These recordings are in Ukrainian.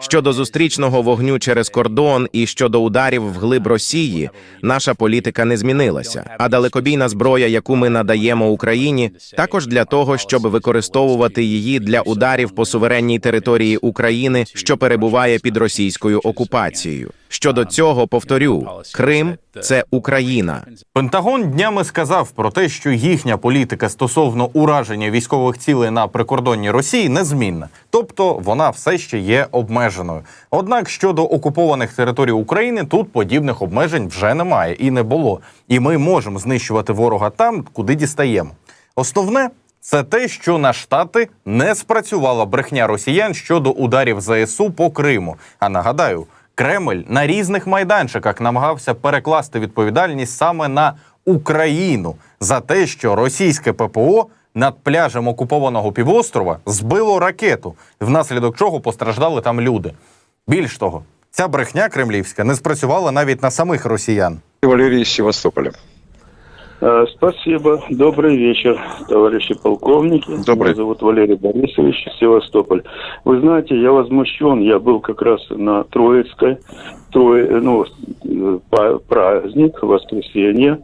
Щодо зустрічного вогню через кордон і щодо ударів вглиб Росії, наша політика не змінилася. А далекобійна зброя, яку ми надаємо Україні, також для того, щоб використовувати її для ударів по суверенній території України, що перебуває під російською окупацією. Щодо цього, повторю, Крим це Україна. Пентагон днями сказав про те, що їхня політика стосовно ураження військових цілей на прикордонні Росії незмінна, тобто вона все ще є обмеженою. Однак щодо окупованих територій України тут подібних обмежень вже немає і не було. І ми можемо знищувати ворога там, куди дістаємо. Основне це те, що на штати не спрацювала брехня росіян щодо ударів ЗСУ по Криму. А нагадаю, Кремль на різних майданчиках намагався перекласти відповідальність саме на Україну за те, що російське ППО над пляжем окупованого півострова збило ракету, внаслідок чого постраждали там люди. Більш того, ця брехня кремлівська не спрацювала навіть на самих росіян. Валерій из Севастополя. Э, Спасибо. Добрый вечер, товарищи полковники. Добрый. Меня зовут Валерий Борисович, Севастополь. Вы знаете, я возмущен. Я был как раз на Троицкой, Трое, ну, э, праздник, воскресенье.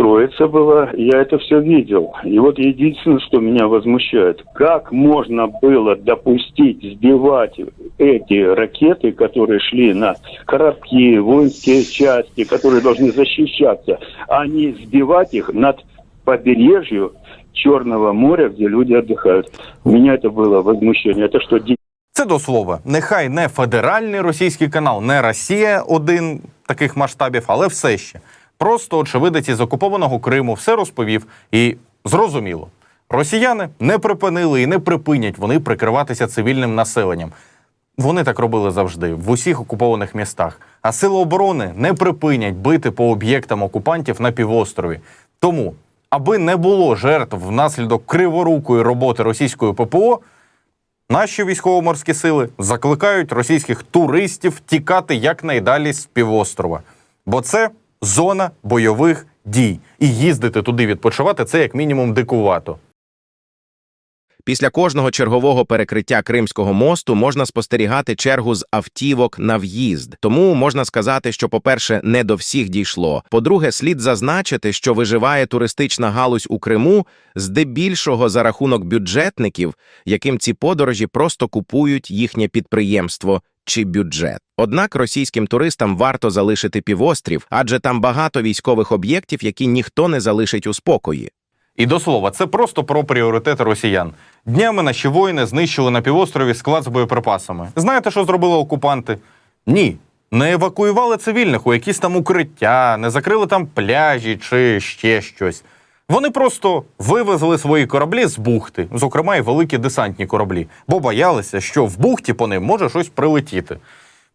Троица была, я это все видел. И вот единственное, что меня возмущает, как можно было допустить сбивать эти ракеты, которые шли на корабли, воинские части, которые должны защищаться, а не сбивать их над побережью Черного моря, где люди отдыхают. У меня это было возмущение. Это что, ди- Це до слова, нехай не федеральний російський канал, не Росія один таких масштабів, але все ще. Просто очевидець із окупованого Криму все розповів і зрозуміло. Росіяни не припинили і не припинять вони прикриватися цивільним населенням. Вони так робили завжди в усіх окупованих містах. А сили оборони не припинять бити по об'єктам окупантів на півострові. Тому, аби не було жертв внаслідок криворукої роботи російської ППО, Наші військово-морські сили закликають російських туристів тікати якнайдалі з півострова, бо це зона бойових дій, і їздити туди відпочивати це як мінімум дикувато. Після кожного чергового перекриття Кримського мосту можна спостерігати чергу з автівок на в'їзд. Тому можна сказати, що, по-перше, не до всіх дійшло. По-друге, слід зазначити, що виживає туристична галузь у Криму здебільшого за рахунок бюджетників, яким ці подорожі просто купують їхнє підприємство чи бюджет. Однак російським туристам варто залишити півострів, адже там багато військових об'єктів, які ніхто не залишить у спокої. І до слова, це просто про пріоритети росіян. Днями наші воїни знищили на півострові склад з боєприпасами. Знаєте, що зробили окупанти? Ні. Не евакуювали цивільних у якісь там укриття, не закрили там пляжі чи ще щось. Вони просто вивезли свої кораблі з бухти, зокрема і великі десантні кораблі, бо боялися, що в бухті по ним може щось прилетіти.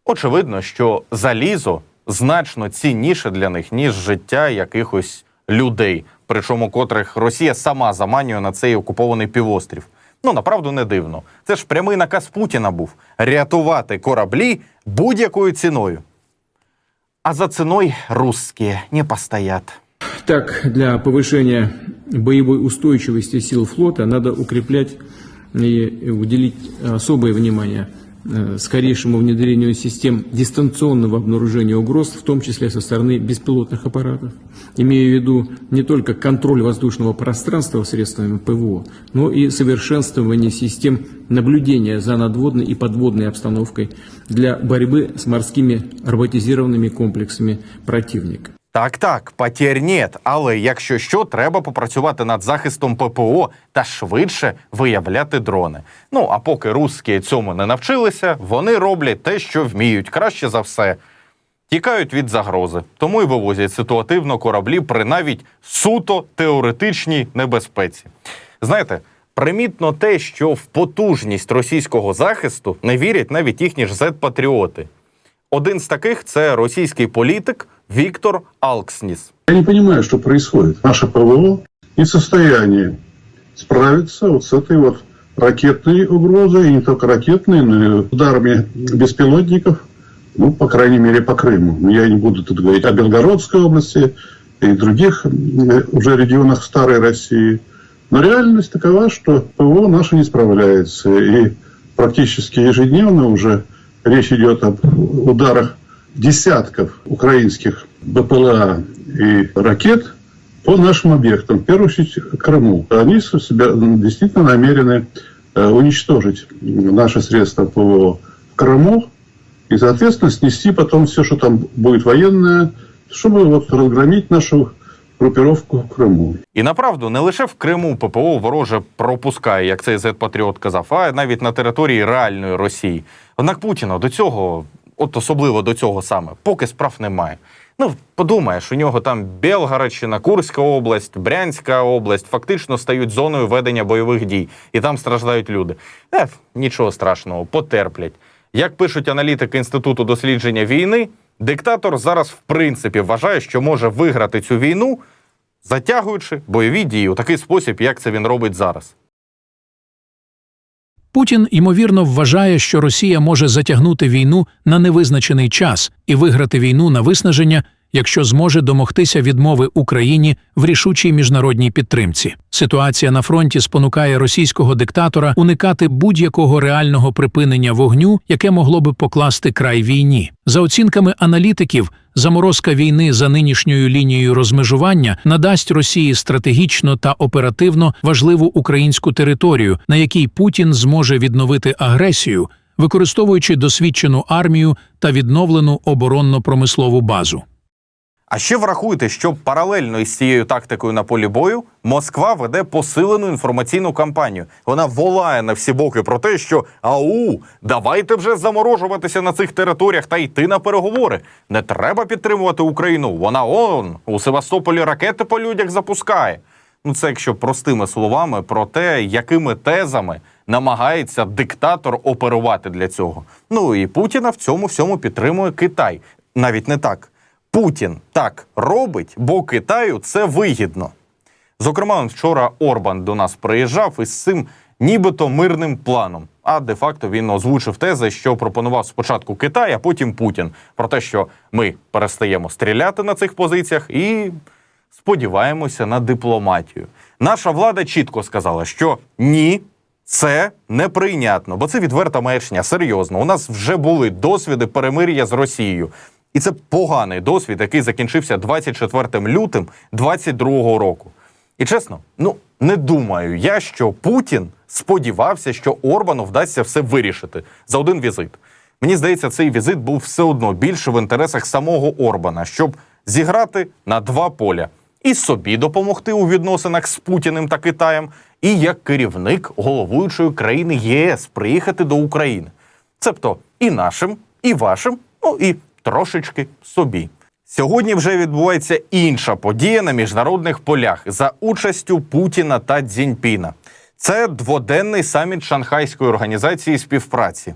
Очевидно, що залізо значно цінніше для них, ніж життя якихось людей, причому котрих Росія сама заманює на цей окупований півострів. Ну, направду не дивно. Це ж прямий наказ Путіна був рятувати кораблі будь-якою ціною. А за ціною русські не постоять. Так, для повышения боевой устойчивости сил флота надо укреплять и уделить особое внимание э, скорейшему внедрению систем дистанционного обнаружения угроз, в том числе со стороны беспилотных аппаратов. Имею в виду не только контроль воздушного пространства средствами ПВО, но и совершенствование систем наблюдения за надводной и подводной обстановкой для борьбы с морскими роботизированными комплексами противника. Так, так, потерь нет. Але якщо що, треба попрацювати над захистом ППО та швидше виявляти дрони. Ну а поки русські цьому не навчилися, вони роблять те, що вміють, краще за все. Тікають від загрози, тому й вивозять ситуативно кораблі при навіть суто теоретичній небезпеці. Знаєте, примітно те, що в потужність російського захисту не вірять навіть їхні ж зет-патріоти. Один з таких це російський політик Віктор Алксніс. Я не понимаю, что происходит. Наше ПВО не в состоянии справиться вот с этой вот ракетной угрозой, и не только ракетной, но и ударами беспилотников, ну, по крайней мере, по Крыму. Я не буду тут говорить о Белгородской области и других уже регионах старой России. Но реальность такова, что ПВО наше не справляется. И практически ежедневно уже речь идет об ударах десятков украинских БПЛА и ракет по нашим объектам, в первую очередь Крыму. Они с- себя действительно намерены э, уничтожить наши средства ПВО в Крыму и, соответственно, снести потом все, что там будет военное, чтобы вот разгромить нашу группировку в Крыму. І направду не лише в Криму ППО вороже пропускає, як цей Зет-патріот казав, а навіть на території реальної Росії. Однак Путіна до цього, от особливо до цього саме, поки справ немає. Ну, подумаєш, у нього там Белгородщина, Курська область, Брянська область фактично стають зоною ведення бойових дій, і там страждають люди. Е, нічого страшного, потерплять. Як пишуть аналітики Інституту дослідження війни, диктатор зараз в принципі вважає, що може виграти цю війну, затягуючи бойові дії у такий спосіб, як це він робить зараз. Путін ймовірно вважає, що Росія може затягнути війну на невизначений час і виграти війну на виснаження, якщо зможе домогтися відмови Україні в рішучій міжнародній підтримці. Ситуація на фронті спонукає російського диктатора уникати будь-якого реального припинення вогню, яке могло би покласти край війні. За оцінками аналітиків, заморозка війни за нинішньою лінією розмежування надасть Росії стратегічно та оперативно важливу українську територію, на якій Путін зможе відновити агресію, використовуючи досвідчену армію та відновлену оборонно-промислову базу. А ще врахуйте, що паралельно із цією тактикою на полі бою Москва веде посилену інформаційну кампанію. Вона волає на всі боки про те, що ау, давайте вже заморожуватися на цих територіях та йти на переговори. Не треба підтримувати Україну. Вона он у Севастополі ракети по людях запускає. Ну, це якщо простими словами про те, якими тезами намагається диктатор оперувати для цього. Ну і Путіна в цьому всьому підтримує Китай. Навіть не так. Путін так робить, бо Китаю це вигідно. Зокрема, вчора Орбан до нас приїжджав із цим нібито мирним планом. А де-факто він озвучив тези, що пропонував спочатку Китай, а потім Путін. Про те, що ми перестаємо стріляти на цих позиціях і сподіваємося на дипломатію. Наша влада чітко сказала, що ні, це неприйнятно, бо це відверта маячня. Серйозно, у нас вже були досвіди перемир'я з Росією. І це поганий досвід, який закінчився 24 лютим 22 року. І чесно, ну не думаю я, що Путін сподівався, що Орбану вдасться все вирішити за один візит. Мені здається, цей візит був все одно більше в інтересах самого Орбана, щоб зіграти на два поля і собі допомогти у відносинах з Путіним та Китаєм, і як керівник головуючої країни ЄС приїхати до України. Цебто і нашим, і вашим, ну і трошечки собі. Сьогодні вже відбувається інша подія на міжнародних полях за участю Путіна та Цзіньпіна. Це дводенний саміт Шанхайської організації співпраці.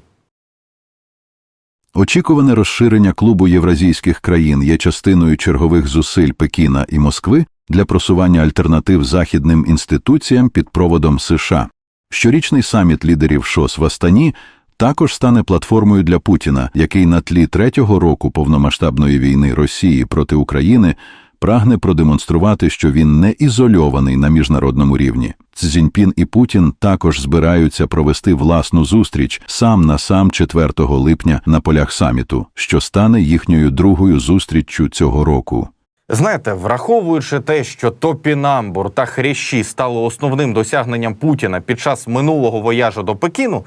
Очікуване розширення клубу євразійських країн є частиною чергових зусиль Пекіна і Москви для просування альтернатив західним інституціям під проводом США. Щорічний саміт лідерів ШОС в Астані також стане платформою для Путіна, який на тлі третього року повномасштабної війни Росії проти України прагне продемонструвати, що він не ізольований на міжнародному рівні. Цзіньпін і Путін також збираються провести власну зустріч сам на сам 4 липня на полях саміту, що стане їхньою другою зустріччю цього року. Знаєте, враховуючи те, що топінамбур та хрящі стали основним досягненням Путіна під час минулого вояжу до Пекіну,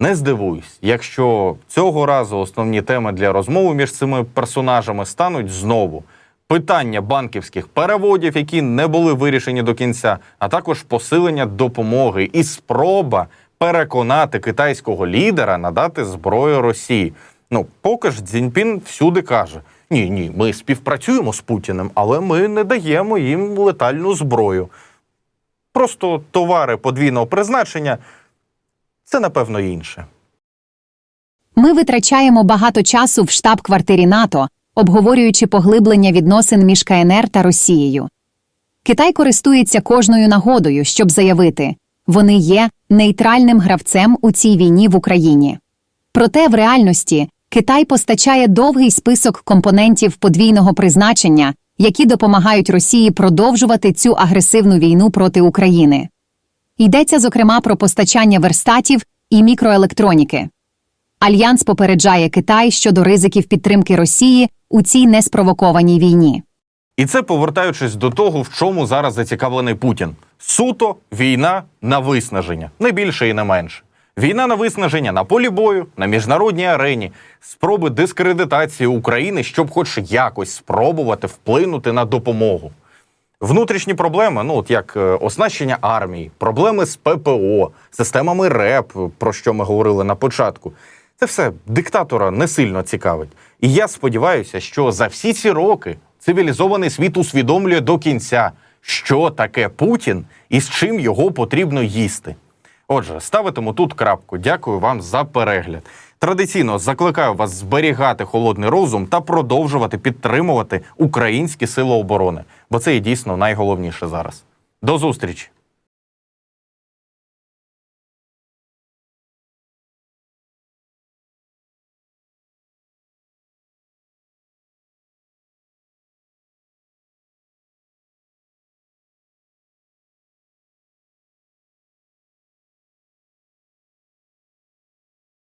не здивуюсь, якщо цього разу основні теми для розмови між цими персонажами стануть знову питання банківських переводів, які не були вирішені до кінця, а також посилення допомоги і спроба переконати китайського лідера надати зброю Росії. Ну, поки ж Цзіньпін всюди каже: ні, ні, ми співпрацюємо з Путіним, але ми не даємо їм летальну зброю. Просто товари подвійного призначення це напевно інше. Ми витрачаємо багато часу в штаб-квартирі НАТО, обговорюючи поглиблення відносин між КНР та Росією. Китай користується кожною нагодою, щоб заявити, вони є нейтральним гравцем у цій війні в Україні. Проте в реальності Китай постачає довгий список компонентів подвійного призначення, які допомагають Росії продовжувати цю агресивну війну проти України. Йдеться зокрема про постачання верстатів і мікроелектроніки. Альянс попереджає Китай щодо ризиків підтримки Росії у цій неспровокованій війні. І це повертаючись до того, в чому зараз зацікавлений Путін. Суто війна на виснаження, не більше і не менше. Війна на виснаження на полі бою, на міжнародній арені, спроби дискредитації України, щоб хоч якось спробувати вплинути на допомогу. Внутрішні проблеми, ну от як е, оснащення армії, проблеми з ППО, системами РЕП, про що ми говорили на початку. Це все диктатора не сильно цікавить. І я сподіваюся, що за всі ці роки цивілізований світ усвідомлює до кінця, що таке Путін і з чим його потрібно їсти. Отже, ставитиму тут крапку. Дякую вам за перегляд. Традиційно закликаю вас зберігати холодний розум та продовжувати підтримувати українські сили оборони, бо це і дійсно найголовніше зараз. До зустрічі!